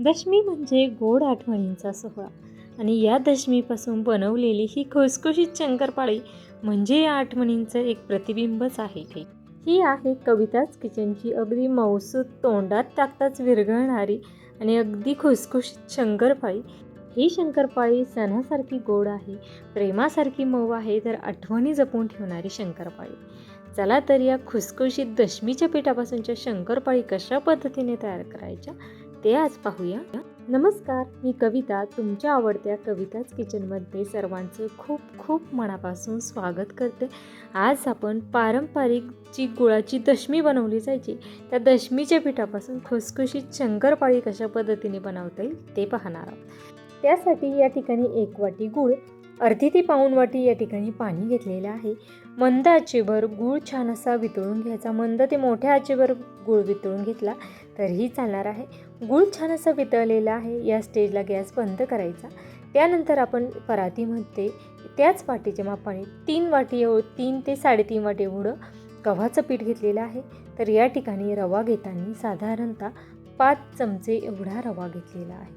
दशमी म्हणजे गोड आठवणींचा सोहळा. आणि या दशमीपासून बनवलेली ही खुसखुशीत शंकरपाळी म्हणजे या आठवणींचं एक प्रतिबिंबच आहे हे. ही आहे कविताच किचनची अगदी मौसूद तोंडात टाकताच विरघळणारी आणि अगदी खुसखुशीत शंकरपाळी. ही शंकरपाळी सणासारखी गोड आहे प्रेमासारखी मऊ आहे तर आठवणी जपून ठेवणारी शंकरपाळी. चला तर या खुसखुशीत दशमीच्या पिठापासूनच्या शंकरपाळी कशा पद्धतीने तयार करायच्या? ते आज पाहूया. नमस्कार मी कविता. तुमच्या आवडत्या कविताच किचनमध्ये सर्वांचं खूप खूप मनापासून स्वागत करते. आज आपण पारंपरिक जी गुळाची दशमी बनवली जायची त्या दशमीच्या पिठापासून खुसखुशीत शंकरपाळी कशा पद्धतीने बनवता येईल ते पाहणार आहोत. त्यासाठी या ठिकाणी एक वाटी गूळ अर्धी ते पाऊण वाटी या ठिकाणी पाणी घेतलेलं आहे. मंद आचेवर गूळ छान असा वितळून घ्यायचा. मंद ते मोठ्या आचेवर गूळ वितळून घेतला तरीही चालणार आहे. गूळ छान असा वितळलेला आहे. या स्टेजला गॅस बंद करायचा. त्यानंतर आपण परातीमध्ये त्याच वाटीच्या मापाने तीन वाटी एवढं तीन ते साडेतीन वाटी एवढं गव्हाचं पीठ घेतलेलं आहे. तर या ठिकाणी रवा घेताना साधारणतः पाच चमचे एवढा रवा घेतलेला आहे.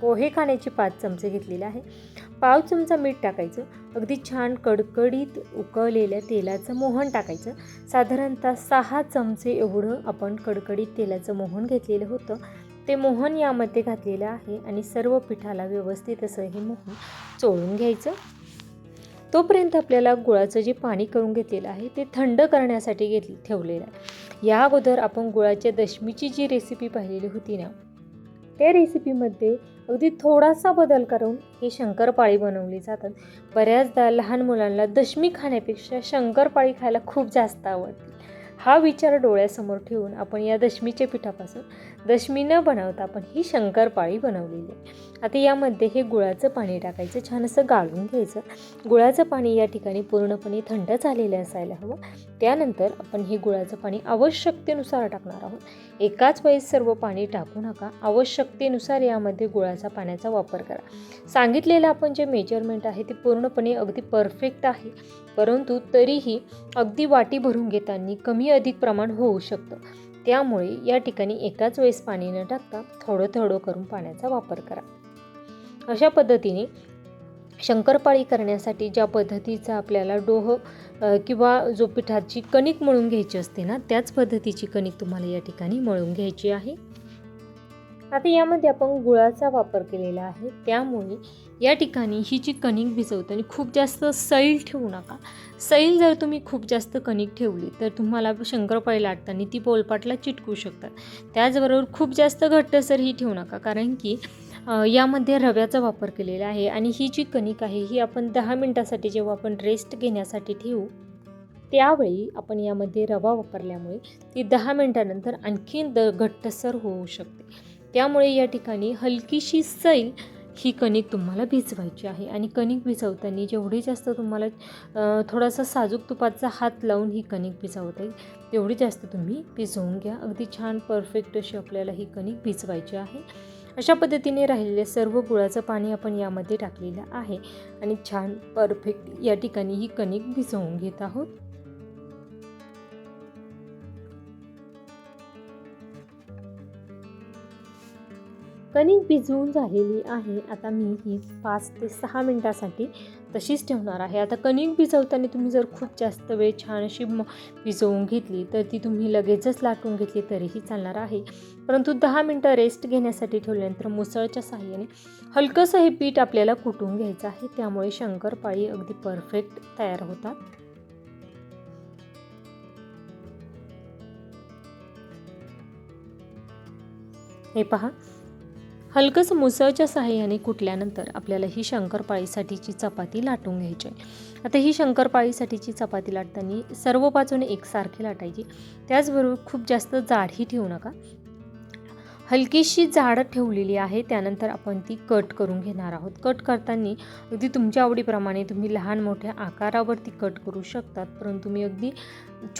पोहे खाण्याचे पाच चमचे घेतलेले आहे. पाव चमचा मीठ टाकायचं. अगदी छान कडकडीत उकळलेल्या तेलाचं मोहन टाकायचं. साधारणतः सहा चमचे एवढं आपण कडकडीत तेलाचं मोहन घेतलेलं होतं. ते मोहन यामध्ये घातलेलं आहे आणि सर्व पिठाला व्यवस्थित असं हे मोहन चोळून घ्यायचं. तोपर्यंत आपल्याला गुळाचं जे पाणी करून घेतलेलं आहे ते थंड करण्यासाठी घेत ठेवलेलं आहे. या अगोदर आपण गुळाच्या दशमीची जी रेसिपी पाहिलेली होती ना त्या रेसिपीमध्ये अगदी थोडासा बदल करून हे शंकरपाळी बनवली जातात. बऱ्याचदा लहान मुलांना दशमी खाण्यापेक्षा शंकरपाळी खायला खूप जास्त आवडते. हा विचार डोळ्यासमोर ठेवून आपण या दशमीच्या पिठापासून दशमी न बनवता आपण ही शंकरपाळी बनवलेली आहे. आता यामध्ये हे गुळाचं पाणी टाकायचं छान असं गाळून घ्यायचं. गुळाचं पाणी या ठिकाणी पूर्णपणे थंड झालेलं असायला हवं. त्यानंतर आपण हे गुळाचं पाणी आवश्यकतेनुसार टाकणार आहोत. एकाच वेळेस सर्व पाणी टाकू नका. आवश्यकतेनुसार यामध्ये गुळाचा पाण्याचा वापर करा. सांगितलेलं आपण जे मेजरमेंट आहे ते पूर्णपणे अगदी परफेक्ट आहे. परंतु तरीही अगदी वाटी भरून घेताना कमी अधिक प्रमाण होऊ शकतं. त्यामुळे या ठिकाणी एकाच वेळेस पाणी न टाकता थोडं थोडं करून पाण्याचा वापर करा. अशा पद्धतीने शंकरपाळी करण्यासाठी ज्या पद्धतीचा आपल्याला डोह किंवा जो पिठाची कणिक मळून घ्यायची असते ना त्याच पद्धतीची कणिक तुम्हाला या ठिकाणी मळून घ्यायची आहे. आता यामध्ये आपण गुळाचा वापर केलेला आहे. त्यामुळे या ठिकाणी ही जी कणिक भिजवताना खूप जास्त सैल ठेवू नका. सैल जर तुम्ही खूप जास्त कणिक ठेवली तर तुम्हाला शंकरपाळी लाटताना ती पोलपाटला चिटकू शकतात. त्याचबरोबर खूप जास्त घट्टसर ही ठेवू नका कारण की यामध्ये रव्याचा वापर केलेला आहे आणि ही जी कणिक आहे ही आपण दहा मिनटासाठी जेव्हा आपण रेस्ट घेण्यासाठी ठेवू त्यावेळी आपण यामध्ये रवा वापरल्यामुळे ती दहा मिनटानंतर आणखीन द घट्टसर होऊ शकते. त्यामुळे या ठिकाणी हलकीशी सैल ही कणिक तुम्हाला भिजवायची आहे. आणि कणिक भिजवताना जेवढी जास्त तुम्हाला थोडासा साजूक तुपाचा हात लावून ही कणिक भिजवता येईल तेवढी जास्त तुम्ही भिजवून घ्या. अगदी छान परफेक्ट अशी आपल्याला ही कणिक भिजवायची आहे. अशा पद्धतीने राहिलेल्या सर्व गुळाचं पाणी आपण यामध्ये टाकलेलं आहे. आणि छान परफेक्ट या ठिकाणी ही कणिक भिजवून घेत आहोत. कणिक भिजवून झालेली आहे. आता मी ही पाच ते सहा मिनटासाठी तशीच ठेवणार आहे. आता कणिक भिजवताना तुम्ही जर खूप जास्त वेळ छान अशी भिजवून घेतली तर ती तुम्ही लगेचच लाटून घेतली तरीही चालणार आहे. परंतु दहा मिनटं रेस्ट घेण्यासाठी ठेवल्यानंतर मुसळच्या साहाय्याने हलकंसं हे पीठ आपल्याला कुटून घ्यायचं आहे. त्यामुळे शंकरपाळी अगदी परफेक्ट तयार होतात हे पहा. हलकंसं मुसळच्या सहाय्याने कुटल्यानंतर आपल्याला ही शंकरपाळीसाठीची चपाती लाटून घ्यायची आहे. आता ही शंकरपाळीसाठीची चपाती लाटताना सर्व बाजूने एकसारखी लाटायची. त्याचबरोबर खूप जास्त जाडही ठेवू नका. हलकीशी जाड ठेवलेली आहे त्यानंतर आपण ती कट करून घेणार आहोत. कट करताना अगदी तुमच्या आवडीप्रमाणे तुम्ही लहान मोठ्या आकारावरती कट करू शकतात परंतु मी अगदी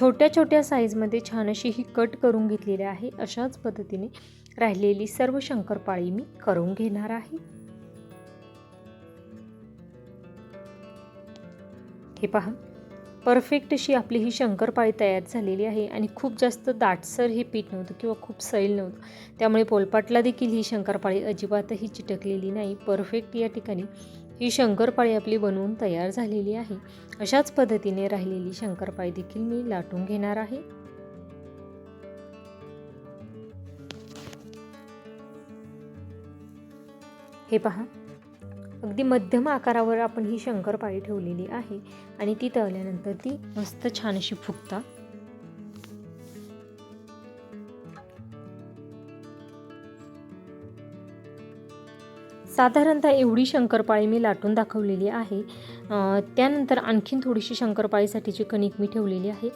छोट्या छोट्या साईजमध्ये छान अशी ही कट करून घेतलेली आहे अशाच पद्धतीने. राहिलेली सर्व शंकरपाळी मी करून घेणार आहे. हे पहा परफेक्ट अशी आपली ही शंकरपाळी तयार झालेली आहे आणि खूप जास्त दाटसर हे पीठ नव्हतं किंवा खूप सैल नव्हतं. त्यामुळे पोलपाटला देखील ही शंकरपाळी अजिबातही चिटकलेली नाही. परफेक्ट या ठिकाणी ही शंकरपाळी आपली बनवून तयार झालेली आहे. अशाच पद्धतीने राहिलेली शंकरपाळी देखील मी लाटून घेणार आहे. हे पहा. अगदी मध्यम आकारावर आपण ही शंकरपाळी ठेवलेली आहे आणि ती तळल्यानंतर ती मस्त छान अशी फुगतात साधारणतः एवढी शंकरपाळी मी लाटून दाखवलेली आहे. त्यानंतर आणखीन थोडीशी शंकरपाळीसाठीची कणिक मी ठेवलेली आहे.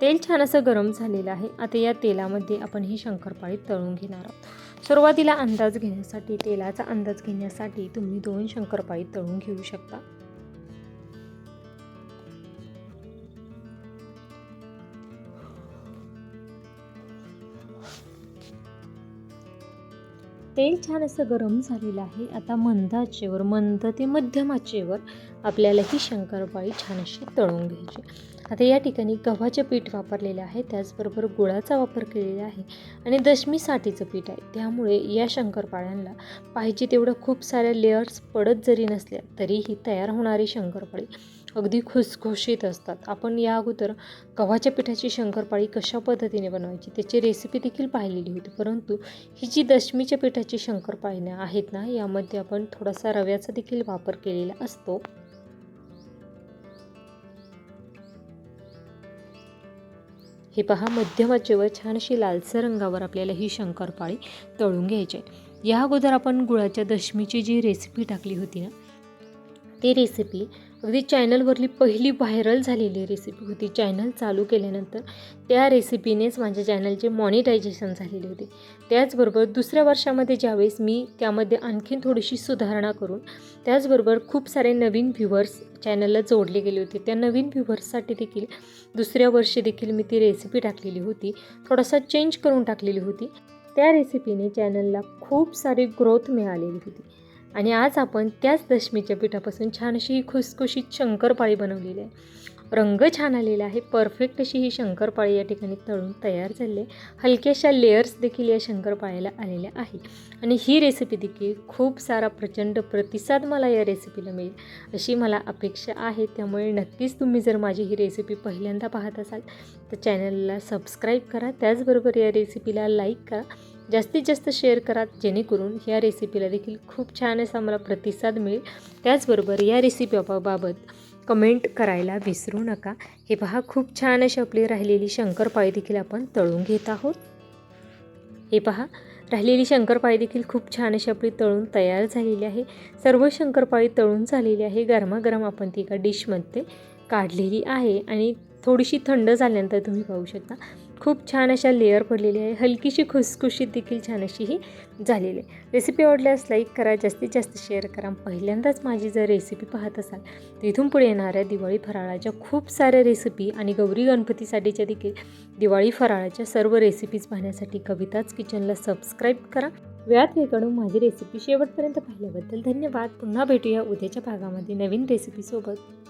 तेल छान असं गरम झालेलं आहे. आता या तेलामध्ये आपण ही शंकरपाळी तळून घेणार आहोत. सुरुवातीला अंदाज घेण्यासाठी तेलाचा अंदाज घेण्यासाठी तुम्ही दोन शंकरपाळी तळून घेऊ शकता. तेल छान असं गरम झालेलं आहे. आता मंद आचेवर मंद ते मध्यम आचेवर आपल्याला ही शंकरपाळी छान अशी तळून घ्यायची. आता या ठिकाणी गव्हाचे पीठ वापरलेले आहे त्याचबरोबर गुळाचा वापर केलेला आहे आणि दशमीसाठीचं पीठ आहे. त्यामुळे या शंकरपाळ्यांना पाहिजे तेवढं खूप साऱ्या लेअर्स पडत जरी नसल्या तरीही तयार होणारी शंकरपाळी अगदी खुसखुशीत असतात. आपण या अगोदर गव्हाच्या पिठाची शंकरपाळी कशा पद्धतीने बनवायची त्याची रेसिपी देखील पाहिलेली होती. परंतु ही जी दशमीच्या पिठाची शंकरपाळी आहेत ना यामध्ये आपण थोडासा रव्याचा देखील वापर केलेला असतो. हे पहा मध्यम छानशी लालसर रंगावर आपल्याला ही शंकरपाळी तळून घ्यायची आहे. या अगोदर आपण गुळाच्या दशमीची जी रेसिपी टाकली होती ना ती रेसिपी अगदी चॅनलवरली पहिली व्हायरल झालेली रेसिपी होती. चॅनल चालू केल्यानंतर त्या रेसिपीनेच माझ्या चॅनलचे मॉनिटायझेशन झालेले होते. त्याचबरोबर दुसऱ्या वर्षामध्ये ज्यावेळेस मी त्यामध्ये आणखीन थोडीशी सुधारणा करून त्याचबरोबर खूप सारे नवीन व्ह्युअर्स चॅनलला जोडले गेले होते. त्या नवीन व्ह्युअर्ससाठी देखील दुसऱ्या वर्षी देखील मी ती रेसिपी टाकलेली होती. थोडासा चेंज करून टाकलेली होती. त्या रेसिपीने चॅनलला खूप सारी ग्रोथ मिळालेली होती. आणि आज आपण त्याच दशमीच्या पिठापासून छान अशी ही खुसखुशीत शंकरपाळी बनवलेली आहे. रंग छान आलेला आहे. परफेक्ट अशी ही शंकरपाळी या ठिकाणी तळून तयार झाली आहे. हलक्याशा लेअर्स देखील या शंकरपाळीला आलेल्या आहे. आणि ही रेसिपी देखील खूप सारा प्रचंड प्रतिसाद मला या रेसिपीला मिळेल अशी मला अपेक्षा आहे. त्यामुळे नक्कीच तुम्ही जर माझी ही रेसिपी पहिल्यांदा पाहत असाल तर चॅनलला सबस्क्राईब करा. त्याचबरोबर या रेसिपीला लाईक करा. जास्तीत जास्त शेअर करा जेणेकरून ह्या रेसिपीला देखील खूप छान असा मला प्रतिसाद मिळेल. त्याचबरोबर या रेसिपी बाबत कमेंट करायला विसरू नका. हे पहा खूप छान अशी आपली राहिलेली शंकरपाळी देखील आपण तळून घेत आहोत. हे पहा राहिलेली शंकरपाळी देखील खूप छान अशी आपली तळून तयार झालेली आहे. सर्व शंकरपाळी तळून झालेली आहे. गरमागरम आपण ती एका डिशमध्ये काढलेली आहे. आणि थोडीशी थंड झाल्यानंतर तुम्ही पाहू शकता. खूप छान अशा लेअर पडलेली आहे. हलकीशी खुसखुशीत देखील छान अशी ही झालेली आहे. रेसिपी आवडल्यास लाईक करा. जास्तीत जास्त शेअर करा. पहिल्यांदाच माझी जर रेसिपी पाहत असाल तर इथून पुढे येणाऱ्या दिवाळी फराळाच्या खूप साऱ्या रेसिपी आणि गौरी गणपतीसाठीच्या देखील दिवाळी फराळाच्या सर्व रेसिपीज पाहण्यासाठी कविताच किचनला सबस्क्राईब करा. वेळात वेकडून माझी रेसिपी शेवटपर्यंत पाहिल्याबद्दल धन्यवाद. पुन्हा भेटूया उद्याच्या भागामध्ये नवीन रेसिपीसोबत